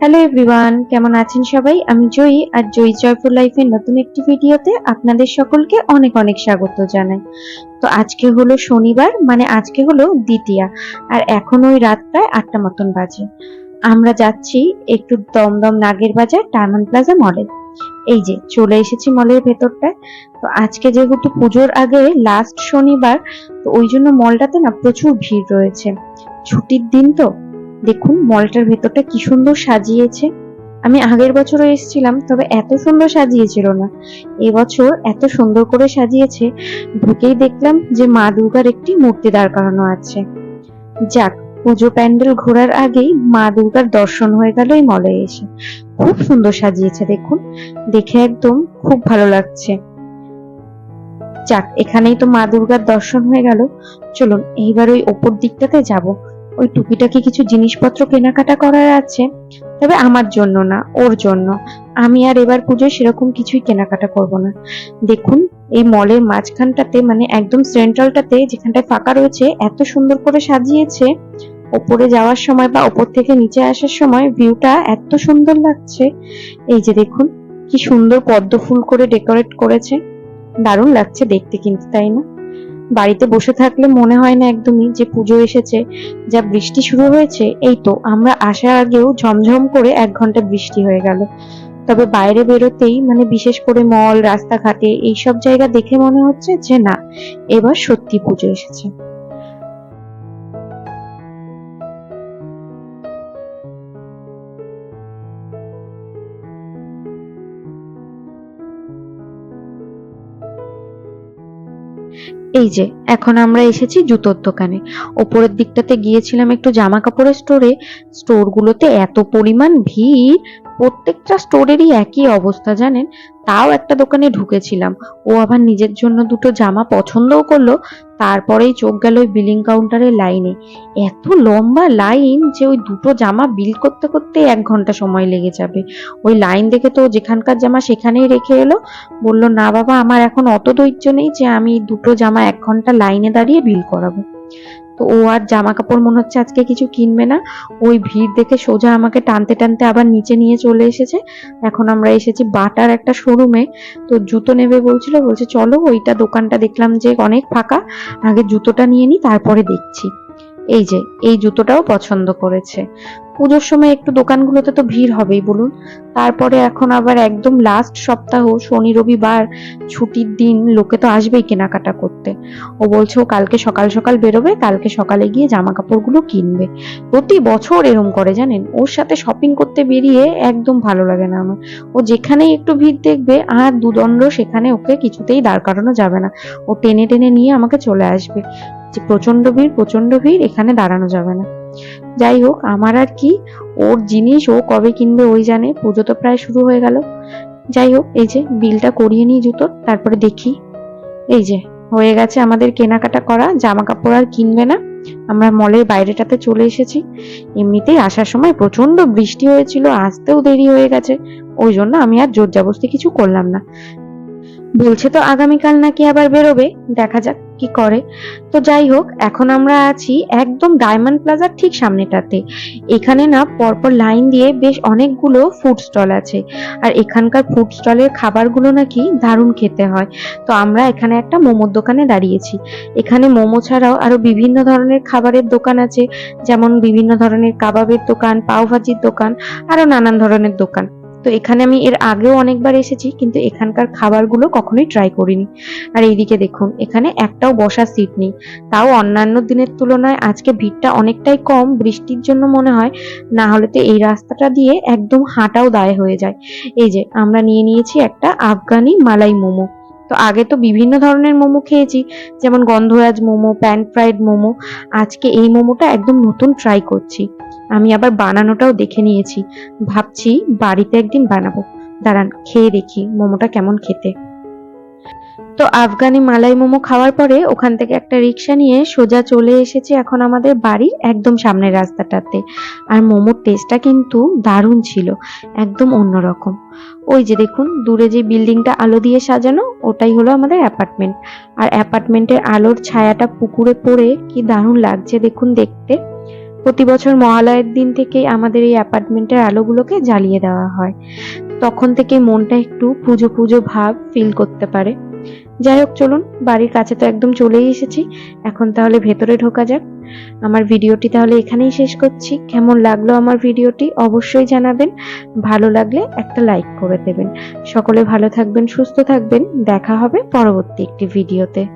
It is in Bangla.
হ্যালো এভরিওয়ান কেমন আছেন সবাই? আমি জয়ী আর জয়ী জয়পুর লাইফের নতুন একটি ভিডিওতে আপনাদের সকলকে অনেক অনেক স্বাগত জানাই। তো আজকে হলো শনিবার মানে আজকে হলো দ্বিতীয়া, আর এখন ওই রাত প্রায় আটটা মতন বাজে। আমরা যাচ্ছি একটু দমদম নাগের বাজার টার্মান প্লাজা মলে এই যে, চলে এসেছি মলের ভেতরটায়। তো আজকে যেহেতু পুজোর আগে লাস্ট শনিবার, তো ওই জন্য মলটাতে না প্রচুর ভিড় রয়েছে। ছুটির দিন তো দেখুন, মলটার ভেতরটা কি সুন্দর সাজিয়েছে। আমি আগের বছরও এসেছিলাম, তবে এত সুন্দর সাজিয়েছিল না। এবছর এত সুন্দর করে সাজিয়েছে, ঢুকেই দেখলাম যে মা দুর্গার একটি মূর্তি দাঁড় করানো আছে। যাক, পুজো প্যান্ডেল ঘোরার আগেই মা দুর্গার দর্শন হয়ে গেল এই মলে এসে। খুব সুন্দর সাজিয়েছে, দেখুন। দেখে একদম খুব ভালো লাগছে। যাক, এখানেই তো মা দুর্গার দর্শন হয়ে গেল। চলুন, এইবার ওই ওপর দিকটাতে যাব। ওই টুকিটাকি কিছু জিনিসপত্র কেনাকাটা করার আছে, তবে আমার জন্য না, ওর জন্য। আমি আর এবার পুজোয় সেরকম কিছুই কেনাকাটা করব না। দেখুন, এই মলের মাঝখানটাতে মানে একদম সেন্ট্রালটাতে যেখানটায় ফাঁকা রয়েছে, এত সুন্দর করে সাজিয়েছে। ওপরে যাওয়ার সময় বা ওপর থেকে নিচে আসার সময় ভিউটা এত সুন্দর লাগছে। এই যে দেখুন, কি সুন্দর পদ্ম ফুল করে ডেকোরেট করেছে। দারুণ লাগছে দেখতে কিন্তু, তাই না? বাড়িতে বসে থাকলে মনে হয় না একদমই যে পুজো এসেছে, যা বৃষ্টি শুরু হয়েছে, এই তো, আমরা আসার আগেও ঝমঝম করে এক ঘণ্টা বৃষ্টি হয়ে গেল। তবে বাইরে বেরোতেই মানে বিশেষ করে মল, রাস্তাঘাটে, এইসব জায়গা দেখে মনে হচ্ছে যে না, এবার সত্যি পুজো এসেছে। এই যে, এখন আমরা এসেছি জুতোর দোকানে। ওপরের দিকটাতে গিয়েছিলাম একটু জামা কাপড়ের স্টোরে স্টোরগুলোতে এত পরিমাণ ভিড়। প্রত্যেকটা স্টোরেরই একই অবস্থা, জানেন? তাও একটা দোকানে ঢুকেছিলাম। ও আবার নিজের জন্য দুটো জামা পছন্দও করল, তারপরেই চোখ গেল ওই বিলিং কাউন্টারের লাইনে এত লম্বা লাইন যে ওই দুটো জামা বিল করতে করতে এক ঘণ্টা সময় লেগে যাবে। ওই লাইন দেখে তো যেখানকার জামা সেখানেই রেখে এলো। বলল, না বাবা, আমার এখন অত ধৈর্য নেই যে আমি দুটো জামা এক ঘণ্টা লাইনে দাঁড়িয়ে বিল করাবো। তো ও আর জামা কাপড় মনে হচ্ছে আজকে কিছু কিনবে না। ওই ভিড় দেখে সোজা আমাকে টানতে টানতে আবার নিচে নিয়ে চলে এসেছে। এখন আমরা এসেছি বাটার একটা শোরুমে। তো জুতো নেবে বলছিল, বলছে, চলো, ওইটা দোকানটা দেখলাম যে অনেক ফাঁকা। আগে জুতোটা নিয়ে নি, তারপরে দেখছি। এই যে, এই জুতোটাও পছন্দ করেছে। পুজোর সময় একটু দোকানগুলোতে তো ভিড় হবেই বলুন। তারপরে এখন আবার একদম লাস্ট সপ্তাহ, শনি, রবিবার ছুটির দিন লোকে তো আসবেই কেনাকাটা করতে। ও বলছে, ও কালকে সকাল সকাল বেরোবে, কালকে সকালে গিয়ে জামা কাপড়গুলো কিনবে। প্রতি বছর এরম করে জানেন? ওর সাথে শপিং করতে বেরিয়ে একদম ভালো লাগে না আমার। ও যেখানেই একটু ভিড় দেখবে, আর দুদণ্ড সেখানে ওকে কিছুতেই দাঁড় করানো যাবে না। ও টেনে টেনে নিয়ে আমাকে চলে আসবে। যে প্রচণ্ড ভিড় প্রচণ্ড ভিড়, এখানে দাঁড়ানো যাবে না। যাই হোক, আমার আর কি, ওর জিনিস ও কবে কিনবে ওই জানে, পুজো তো প্রায় শুরু হয়ে গেল। যাই হোক, এই যে বিলটা করিয়ে নিই জুতোর তারপরে দেখি। এই যে, হয়ে গেছে আমাদের কেনাকাটা করা জামা কাপড় আর কিনবে না। আমরা মলের বাইরেটাতে চলে এসেছি। এমনিতেই আসার সময় প্রচণ্ড বৃষ্টি হয়েছিল, আসতেও দেরি হয়ে গেছে। ওই জন্য আমি আর জোর জবস্তি কিছু করলাম না। বলছে তো আগামীকাল নাকি আবার বেরোবে, দেখা যাক। কি করে? তো যাই হোক, এখন আমরা আছি একদম ডায়মন্ড প্লাজার ঠিক সামনেটাতে। এখানে না পরপর লাইন দিয়ে বেশ অনেকগুলো ফুড স্টল আছে। আর এখানকার ফুড স্টলের খাবারগুলো নাকি দারুণ খেতে হয়। তো আমরা এখানে একটা মোমোর দোকানে দাঁড়িয়েছি। এখানে মোমো ছাড়াও আরও বিভিন্ন ধরনের খাবারের দোকান আছে। যেমন বিভিন্ন ধরনের কাবাবের দোকান, পাওভাজির দোকান, আরও নানান ধরনের দোকান। তো এখানে আমি এর আগেও অনেকবার এসেছি, কিন্তু এখানকার খাবারগুলো কখনোই ট্রাই করিনি। আর এইদিকে দেখুন, এখানে একটাও বসার সিট নেই। তাও অন্যান্য দিনের তুলনায় আজকে ভিড়টা অনেকটাই কম, বৃষ্টির জন্য মনে হয়, না হলে তো এই রাস্তাটা দিয়ে একদম হাঁটাও দায় হয়ে যায়। এই যে, আমরা নিয়ে নিয়েছি একটা আফগানি মালাই মোমো। তো আগে তো বিভিন্ন ধরনের মোমো খেয়েছি, যেমন গন্ধরাজ মোমো প্যান ফ্রাইড মোমো। আজকে এই মোমোটা একদম নতুন ট্রাই করছি। আমি আবার বানানোটাও দেখে নিয়েছি। ভাবছি বাড়িতে একদিন বানাবো। দাঁড়ান, খেয়ে দেখি মোমোটা কেমন খেতে। তো আফগানি মালাই মোমো খাওয়ার পরে ওখান থেকে একটা রিক্সা নিয়ে সোজা চলে এসেছি এখন আমাদের বাড়ি একদম সামনের রাস্তাটাতে। আর মোমোর টেস্টটা কিন্তু দারুণ ছিল, একদম অন্যরকম। ওই যে দেখুন, দূরে যে বিল্ডিংটা আলো দিয়ে সাজানো, ওটাই হলো আমাদের অ্যাপার্টমেন্ট। আর অ্যাপার্টমেন্টের আলোর ছায়াটা পুকুরে পড়ে কি দারুণ লাগছে দেখুন দেখতে। প্রতি বছর মহালয়ের দিন থেকেই আমাদের এই অ্যাপার্টমেন্টের আলোগুলোকে জ্বালিয়ে দেওয়া হয়। তখন থেকেই মনটা একটু পুজো পুজো ভাব ফিল করতে পারে। যাই হোক, চলুন, বাড়ির কাছে তো একদম চলেই এসেছি। এখন তাহলে ভেতরে ঢোকা যাক। আমার ভিডিওটি তাহলে এখানেই শেষ করছি। কেমন লাগল আমার ভিডিওটি অবশ্যই জানাবেন। ভালো লাগলে একটা লাইক করে দেবেন। সকলে ভালো থাকবেন, সুস্থ থাকবেন। দেখা হবে পরবর্তী একটি ভিডিওতে।